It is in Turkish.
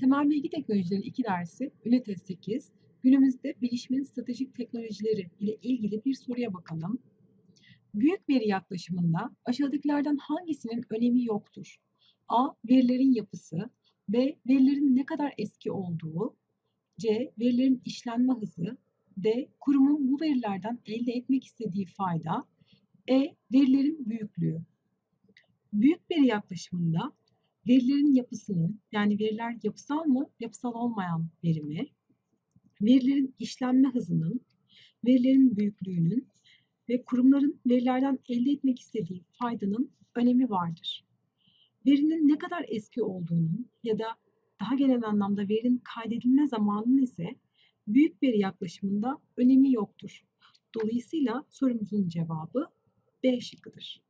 Temel Bilgi Teknolojileri 2 dersi ünite 8. Günümüzde bilişimin stratejik teknolojileri ile ilgili bir soruya bakalım. Büyük veri yaklaşımında aşağıdakilerden hangisinin önemi yoktur? A. Verilerin yapısı B. Verilerin ne kadar eski olduğu C. Verilerin işlenme hızı D. Kurumun bu verilerden elde etmek istediği fayda E. Verilerin büyüklüğü Büyük veri yaklaşımında verilerin yapısının yani veriler yapısal mı yapısal olmayan veri mi, verilerin işlenme hızının, verilerin büyüklüğünün ve kurumların verilerden elde etmek istediği faydanın önemi vardır. Verinin ne kadar eski olduğunun ya da daha genel anlamda verinin kaydedilme zamanının ise büyük veri yaklaşımında önemi yoktur. Dolayısıyla sorumuzun cevabı B şıkkıdır.